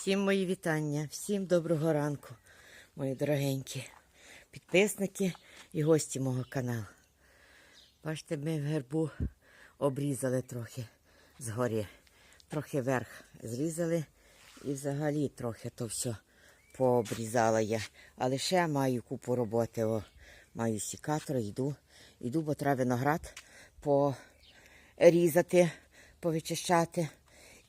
Всім мої вітання, всім доброго ранку, мої дорогенькі підписники і гості мого каналу. Бачите, ми в гербу обрізали трохи згорі, трохи верх зрізали і взагалі трохи то все пообрізала я. Але ще маю купу роботи. О, маю сікатор, йду, йду, бо треба виноград порізати, повичищати.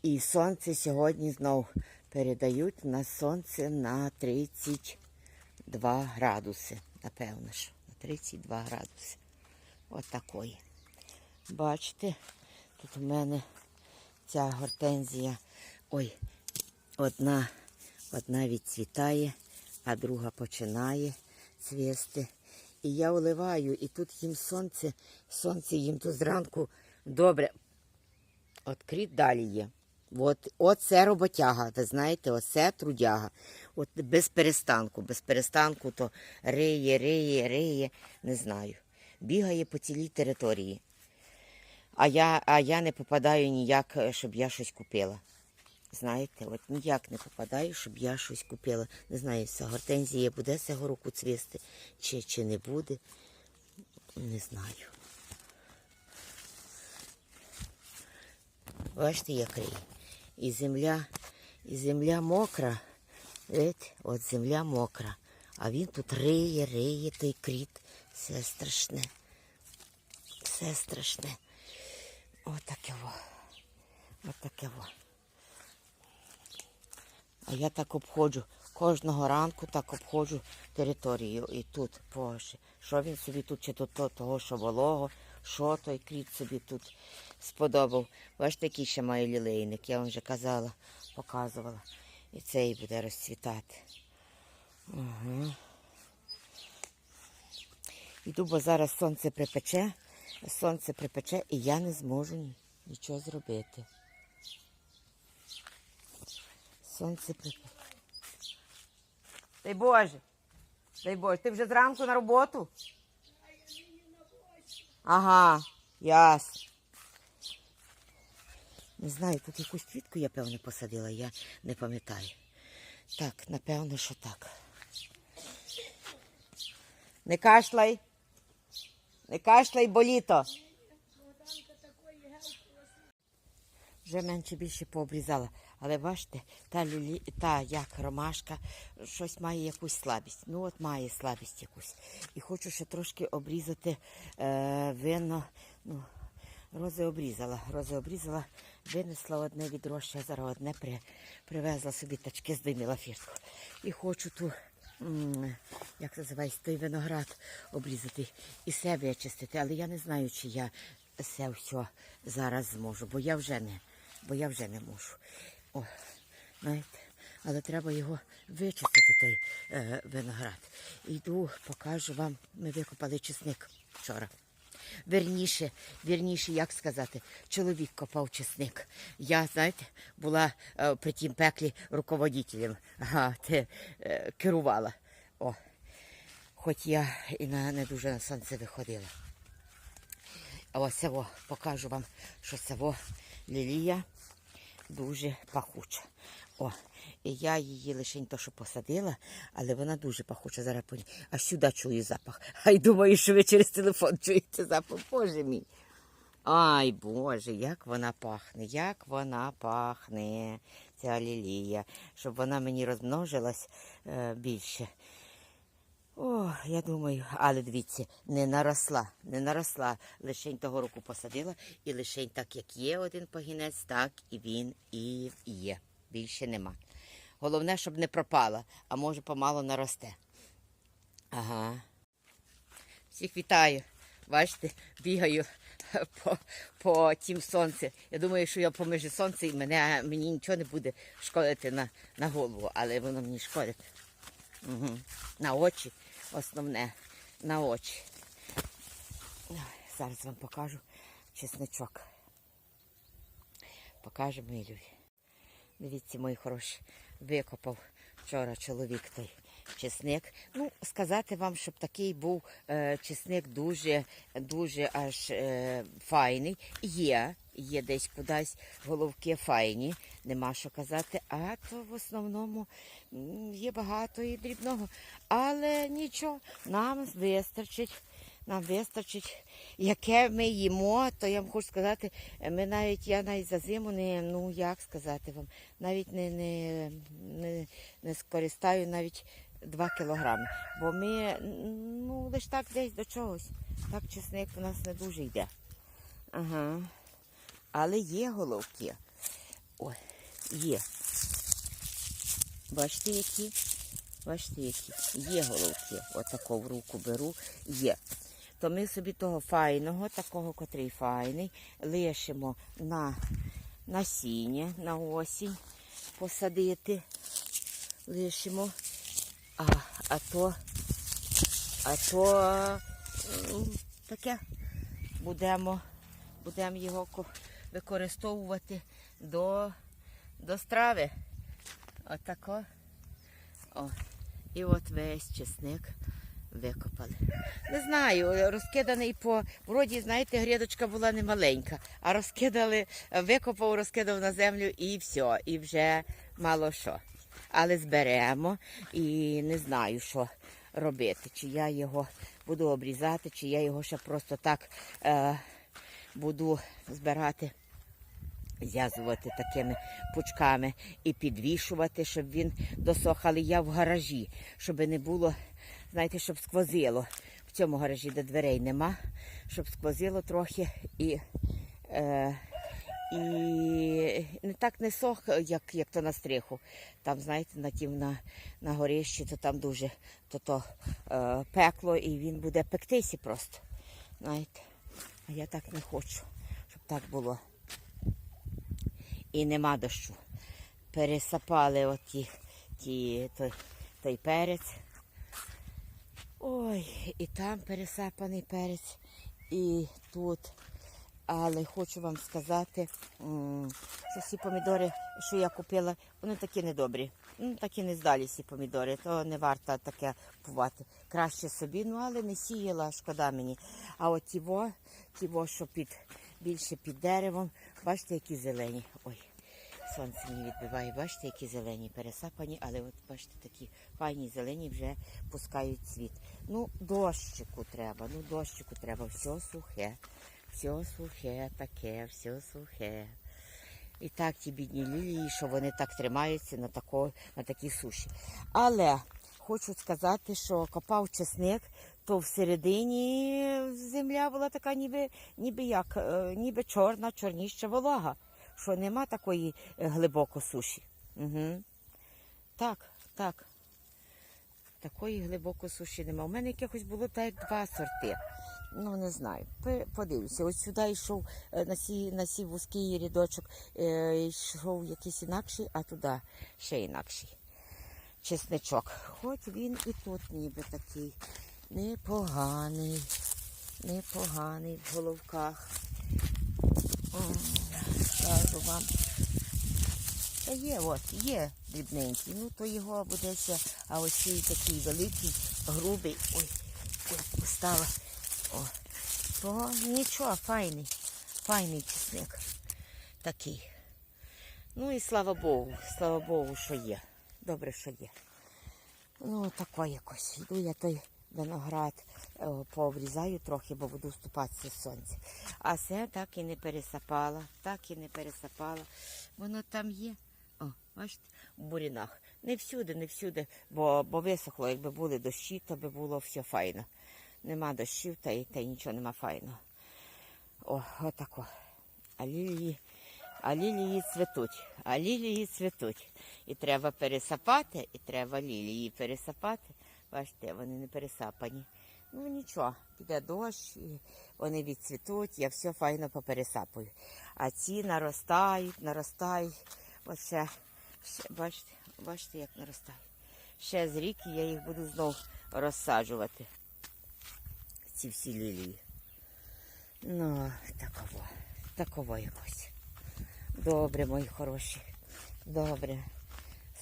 І сонце сьогодні знов передають на сонце на 32 градуси. Напевно ж, на 32 градуси. От такої. Бачите, тут у мене ця гортензія. Ой, одна, одна відцвітає, а друга починає цвісти. І я вливаю, і тут їм сонце, сонце їм тут зранку добре. От кріт далі є. От, оце роботяга, ви знаєте, оце трудяга. От без перестанку, без перестанку то риє, риє, риє, не знаю. Бігає по цілій території. А я, а я не попадаю ніяк, е, щоб я щось купила. Знаєте, от ніяк не попадаю, щоб я щось купила. Не знаю, ця гортензія буде цього року цвісти, чи, чи не буде. Не знаю. Бачите, як риє. І земля, і земля мокра. Видите, от земля мокра. А він тут риє, риє той кріт. Все страшне. Все страшне. Отаке во. Отаке во. А я так обходжу. Кожного ранку так обходжу територію. І тут, боже, що він собі тут, чи то- того, що волого, що той кріт собі тут сподобав. Бачите, який ще має лілейник, я вам вже казала, показувала. І цей буде розцвітати. Угу. Іду, бо зараз сонце припече, сонце припече, і я не зможу нічого зробити. Сонце припече. Дай Боже, дай Боже, ти вже зранку на роботу? Ага, ясно. Не знаю, тут якусь квітку я, певно, посадила, я не пам'ятаю. Так, напевно, що так. Не кашляй. Не кашляй, боліто. Вже менше більше пообрізала. Але бачите, та, люлі, та як ромашка, щось має якусь слабість. Ну от має слабість якусь. І хочу ще трошки обрізати е, вино. Ну, рози обрізала. Рози обрізала, винесла одне відро, зараз одне при, привезла собі тачки, здиміла фіртку. І хочу ту, як називається, той виноград обрізати і себе очистити. Але я не знаю, чи я це все зараз зможу, бо я вже не, бо я вже не можу. О, знаєте, але треба його вичистити, той е, виноград. Йду, покажу вам. Ми викопали чесник вчора. Верніше, вірніше, як сказати, чоловік копав чесник. Я, знаєте, була е, при тім пеклі руководителем, ага, те, е, керувала. О, хоч я і на не дуже на сонце виходила. А ось во, покажу вам, що це во лілія дуже пахуча. О, і я її лише то, що посадила, але вона дуже пахуча. Зараз. А сюди чую запах. Ай думаю, що ви через телефон чуєте запах. Боже мій. Ай, Боже, як вона пахне, як вона пахне, ця лілія, щоб вона мені розмножилась е, більше. Я думаю, але дивіться, не наросла, не наросла. Лишень того року посадила, і лишень так, як є один пагінець, так і він і є. Більше нема. Головне, щоб не пропала, а може помало наросте. Ага. Всіх вітаю. Бачите, бігаю по, по тім сонце. Я думаю, що я поміж сонце і мене, мені нічого не буде шкодити на, на голову, але воно мені шкодить. Угу. На очі, основне, на очі. Зараз вам покажу чесничок. Покажу, мої. Дивіться, мої хороші, викопав вчора чоловік той чесник. Ну, сказати вам, щоб такий був е, чесник дуже, дуже аж е, файний. Є, є десь кудись головки файні, нема що казати. А то в основному є багато і дрібного. Але нічого, нам вистачить. Нам вистачить, яке ми їмо, то я вам хочу сказати, ми навіть я навіть за зиму не, ну як сказати вам, навіть не, не, не, не скористаю навіть 2 кілограми. Бо ми ну лише так десь до чогось. Так чесник у нас не дуже йде. Ага. Але є головки. Ой, є. Бачите, які? Бачите, які? Є головки. Отако в руку беру. Є. То ми собі того файного, такого, котрий файний, лишимо на насіння на осінь посадити. Лишимо. А, а то, а то таке будемо, будемо його використовувати до, до страви. Отако. О. І от весь чесник викопали. Не знаю, розкиданий по. Вроді, знаєте, грядочка була не маленька, а розкидали, викопав, розкидав на землю і все, і вже мало що. Але зберемо і не знаю, що робити. Чи я його буду обрізати, чи я його ще просто так е, буду збирати зв'язувати такими пучками і підвішувати, щоб він досох. Але я в гаражі, щоб не було, знаєте, щоб сквозило. В цьому гаражі, де дверей нема, щоб сквозило трохи і. Е, і не так не сох, як, як то на стриху. Там, знаєте, на тім на, на горищі, то там дуже то, то, е, пекло і він буде пектися просто. Знаєте. А я так не хочу, щоб так було і нема дощу. Пересапали оті, ті, той, той перець. Ой, і там пересапаний перець, і тут. Але хочу вам сказати, що ці помідори, що я купила, вони такі недобрі. Ну, такі не здалі ці помідори, то не варто таке купувати. Краще собі, ну але не сіяла, шкода мені. А от тіво, тіво, що під, більше під деревом, бачите, які зелені. Ой, сонце мені відбиває, бачите, які зелені пересапані, але от бачите, такі файні зелені вже пускають цвіт. Ну, дощику треба, ну дощику треба, все сухе. Все сухе таке, все сухе. І так ті бідні лілії, що вони так тримаються на, тако, на такій суші. Але хочу сказати, що копав чесник, то всередині земля була така ніби, ніби як, е, ніби чорна, чорніща волога, що нема такої е, глибоко суші. Угу. Так, так. Такої глибоко суші нема. У мене якихось було так два сорти. Ну, не знаю. Подивлюся. Ось сюди йшов е, на сі, на сі вузький рядочок, е, йшов якийсь інакший, а туди ще інакший. Чесничок. Хоч він і тут ніби такий непоганий, непоганий в головках. М, Скажу вам. Та є, от, є дрібненький. Ну, то його буде ще, а ось цей такий великий, грубий. Ой, ой, постала. О, то нічого, файний, файний чесник. Такий. Ну і слава Богу, слава Богу, що є. Добре, що є. Ну, тако якось. Йду я той виноград е, пообрізаю трохи, бо буду вступатися з сонця. А це так і не пересапала, так і не пересапала. Воно там є. О, бачите, в бурінах. Не всюди, не всюди, бо, бо висохло. Якби були дощі, то би було все файно. Нема дощів, та й, та й нічого нема файного. О, отако. А лілії, а лілії цвітуть, а лілії цвітуть. І треба пересапати, і треба лілії пересапати. Бачите, вони не пересапані. Ну нічого, піде дощ, і вони відцвітуть, я все файно попересапую. А ці наростають, наростають. Ось ще, бачите, бачите, як наростають. Ще з рік і я їх буду знову розсаджувати. Ці всі лілії. Ну, таково, таково якось. Добре, мої хороші. Добре.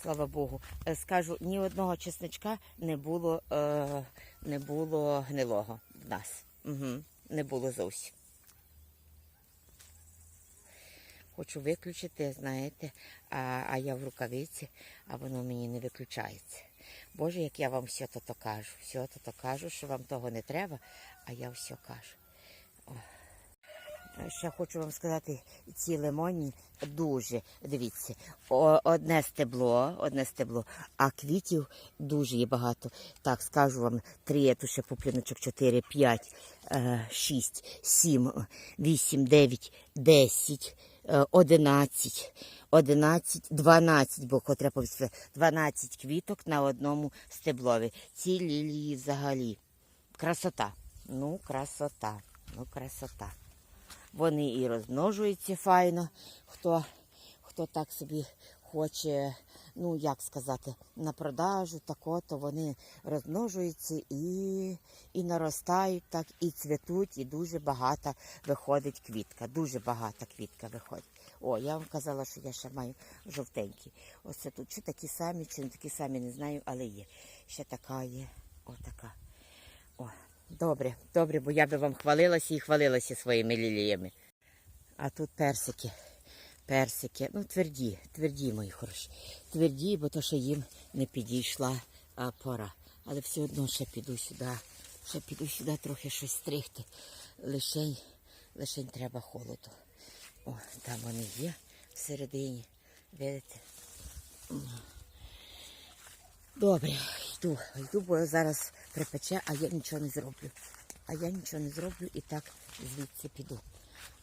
Слава Богу. Е, Скажу, ні одного чесничка не було, е, не було гнилого в нас. Угу. Не було зовсім. Хочу виключити, знаєте, а, а я в рукавиці, а воно мені не виключається. Боже, як я вам все то, то кажу, все то кажу, що вам того не треба, а я все кажу. Ще хочу вам сказати, ці лимонні дуже, дивіться, одне стебло, одне стебло, а квітів дуже є багато. Так, скажу вам, три, я тут ще п'ять, е, шість, сім, вісім, дев'ять, десять, е, одинадцять, одинадцять, дванадцять, бо котра повісти, дванадцять квіток на одному стеблові. Ці лілії взагалі. Красота. Ну, красота. Ну, красота. Вони і розмножуються файно, хто, хто так собі хоче, ну як сказати, на продажу, тако, то вони розмножуються і, і наростають так, і цвітуть, і дуже багата виходить квітка. Дуже багата квітка виходить. О, я вам казала, що я ще маю жовтенькі. Ось це тут чи такі самі, чи не такі самі, не знаю, але є. Ще така є. Отака. Добре, добре, бо я би вам хвалилася і хвалилася своїми ліліями. А тут персики. Персики. Ну, тверді, тверді, мої хороші. Тверді, бо то, що їм не підійшла а, пора. Але все одно ще піду сюди. Ще піду сюди трохи щось стригти. Лишень, лишень треба холоду. О, там вони є всередині. Видите? Добре, йду, йду, бо зараз припече, а я нічого не зроблю. А я нічого не зроблю і так звідси піду.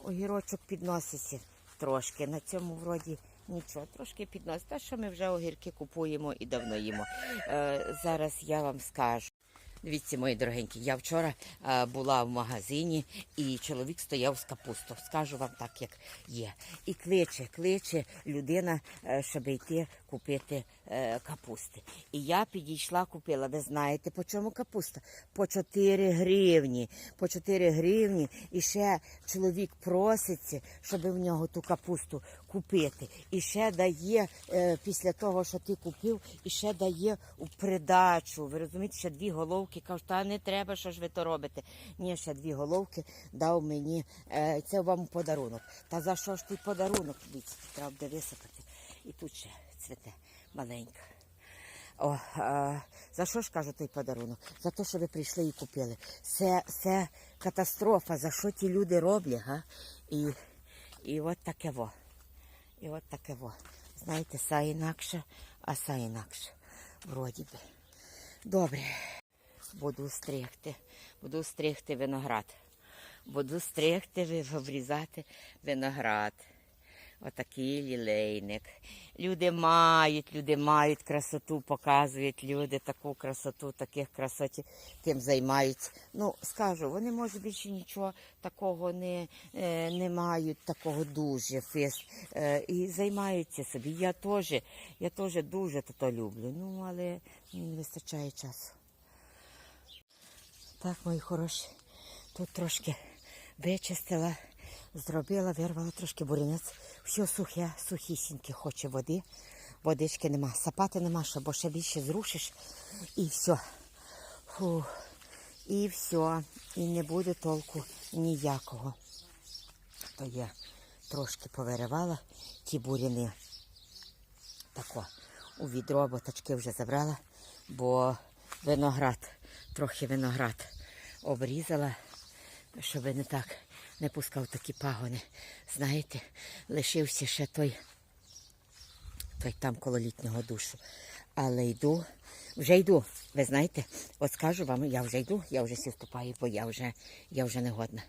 Огірочок підноситься трошки. На цьому вроді нічого, трошки підносить. Та що ми вже огірки купуємо і давно їмо. Е, зараз я вам скажу. Дивіться, мої дорогенькі, я вчора е, була в магазині і чоловік стояв з капустою. Скажу вам так, як є. І кличе, кличе людина, е, щоб йти купити капусти. І я підійшла, купила. Ви знаєте, по чому капуста? По 4 гривні. По 4 гривні. І ще чоловік проситься, щоб в нього ту капусту купити. І ще дає е, після того, що ти купив, і ще дає у придачу. Ви розумієте, ще дві головки. Кажу, та не треба, що ж ви то робите. Ні, ще дві головки дав мені. Е, це вам подарунок. Та за що ж той подарунок? Дивіться, треба буде висипати. І тут ще цвіте маленька. О, а, за що ж кажу той подарунок? За те, що ви прийшли і купили. Це, це катастрофа, за що ті люди роблять, га? І, і от таке во. І от таке во. Знаєте, са інакше, а са інакше. Вроді би. Добре. Буду стригти. Буду стригти виноград. Буду стригти, обрізати виноград. Отакий лілейник. Люди мають, люди мають красоту, показують люди таку красоту, таких красоті тим займаються. Ну, скажу, вони може більше нічого такого не, е, не мають, такого дуже фес, е, і займаються собі. Я теж, я теж дуже то люблю. Ну, але не вистачає часу. Так, мої хороші, тут трошки вичистила, зробила, вирвала трошки бурінець. Все сухе, сухісіньке, хоче води. Водички нема, сапати нема, що, бо ще більше зрушиш і все. Фу. І все. І не буде толку ніякого. То я трошки повиривала ті буряни. Тако, у відро, бо тачки вже забрала, бо виноград, трохи виноград обрізала, щоб не так не пускав такі пагони. Знаєте, лишився ще той, той там коло літнього душу. Але йду, вже йду. Ви знаєте, от скажу вам, я вже йду, я вже сі вступаю, бо я вже, я вже не годна.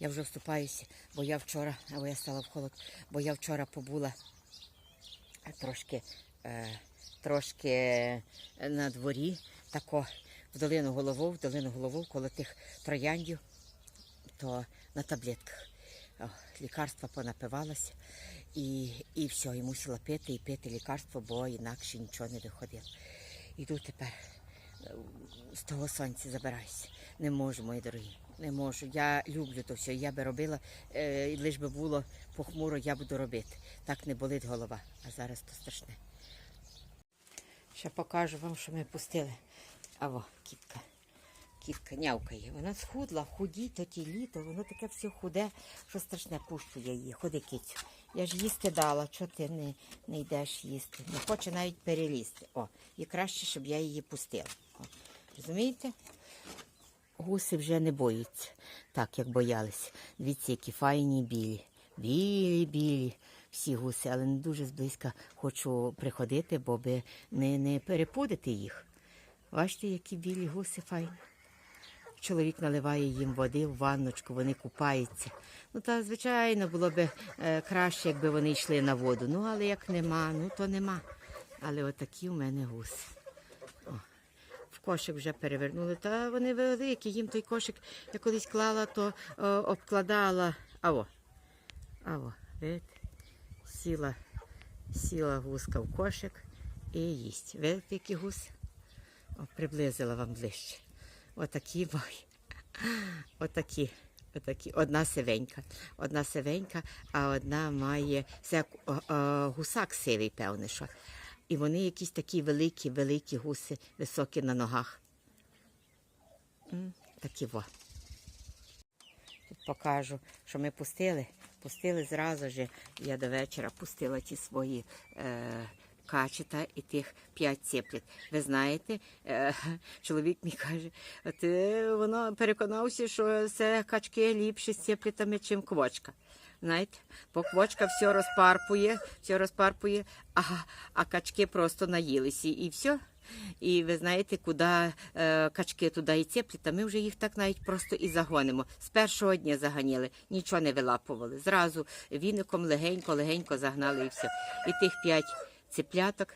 Я вже вступаюся, бо я вчора, або я стала в холод, бо я вчора побула трошки, е, трошки на дворі, тако в долину голову, в долину голову, коло тих трояндів, то на таблетках. О, лікарства понапивалася і, і все, і мусила пити і пити лікарство, бо інакше нічого не виходило. Іду тепер е, з того сонця забираюся. Не можу, мої дорогі. Не можу. Я люблю то все. Я би робила, е, лиш би було похмуро, я буду робити. Так не болить голова. А зараз то страшне. Ще покажу вам, що ми пустили. Аво, кітка. Кітка нявкає. Вона схудла, худі, то ті літо, воно таке все худе, що страшне, пущу я її. Ходи, кицю. Я ж їсти дала, чого ти не, не йдеш їсти? Не хоче навіть перелізти. О, і краще, щоб я її пустила. О, розумієте? Гуси вже не боються, так як боялись. Дивіться, які файні білі. Білі, білі, всі гуси, але не дуже зблизька хочу приходити, бо би не, не перепудити їх. Бачите, які білі гуси файні. Чоловік наливає їм води в ванночку, вони купаються. Ну, та, звичайно, було б е, краще, якби вони йшли на воду. Ну, але як нема, ну то нема. Але отакі в мене гуси. В кошик вже перевернули. Та вони великі. Їм той кошик я колись клала, то о, обкладала. Аво. Аво, видите? Сіла, сіла гуска в кошик і їсть. Видите, які гуси? О, приблизила вам ближче. Отакі мої. Отакі. Отакі. Одна сивенька. Одна сивенька, а одна має це гусак сивий, певне, що. І вони якісь такі великі, великі гуси, високі на ногах. Такі во. Тут покажу, що ми пустили. Пустили зразу ж. Я до вечора пустила ті свої е, качета і тих п'ять цепліт. Ви знаєте, е, чоловік мій каже, ти воно переконався, що це качки ліпші з цеплітами, чим квочка. Знаєте, бо квочка все розпарпує, все розпарпує, а, а качки просто наїлися і все. І ви знаєте, куди е, качки туди і цеплять, а ми вже їх так навіть просто і загонимо. З першого дня заганяли, нічого не вилапували. Зразу віником легенько-легенько загнали і все. І тих п'ять цепляток,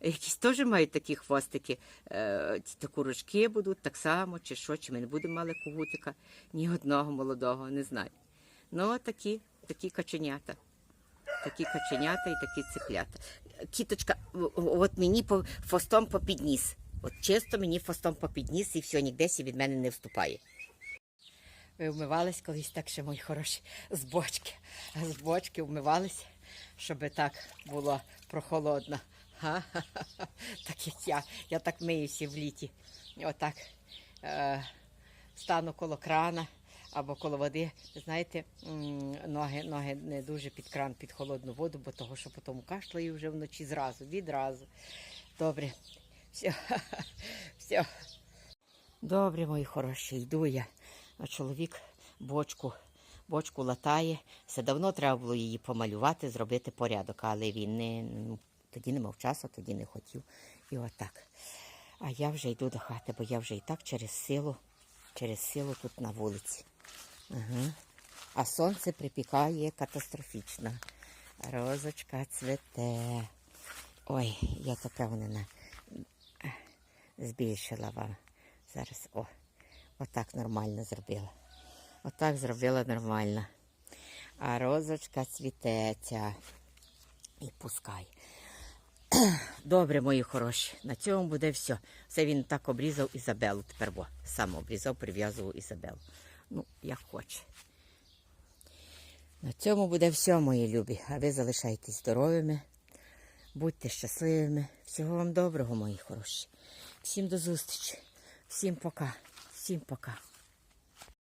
якісь теж мають такі хвостики. Е, та курочки будуть так само, чи що, чи ми не будемо мали когутика. Ні одного молодого, не знаю. Ну, такі, такі каченята. Такі каченята і такі цеплята. Кіточка, от мені по фостом попідніс. От чисто мені фостом попідніс і все, ніде від мене не вступає. Ви вмивались колись так ще, мої хороші, з бочки. З бочки вмивались, щоб так було прохолодно. Ха-ха-ха. Так як я. Я так миюся в літі. Отак е, стану коло крана або коло води. Знаєте, ноги, ноги не дуже під кран, під холодну воду, бо того, що потім кашлею вже вночі зразу, відразу. Добре. Все. Все. Добре, мої хороші, йду я. А чоловік бочку, бочку латає. Все давно треба було її помалювати, зробити порядок, але він не, ну, тоді не мав часу, тоді не хотів. І отак. А я вже йду до хати, бо я вже і так через силу, через силу тут на вулиці. Ага. А сонце припікає катастрофічно. Розочка цвете. Ой, я то певнена. збільшила вам. Зараз о, отак нормально зробила. Отак зробила нормально. А розочка цвітеться. І пускай. Добре, мої хороші. На цьому буде все. Це він так обрізав Ізабелу тепер, бо сам обрізав, прив'язував Ізабелу. Ну, як хоче. На цьому буде все, мої любі. А ви залишайтесь здоровими, будьте щасливими. Всього вам доброго, мої хороші. Всім до зустрічі. Всім пока. Всім пока.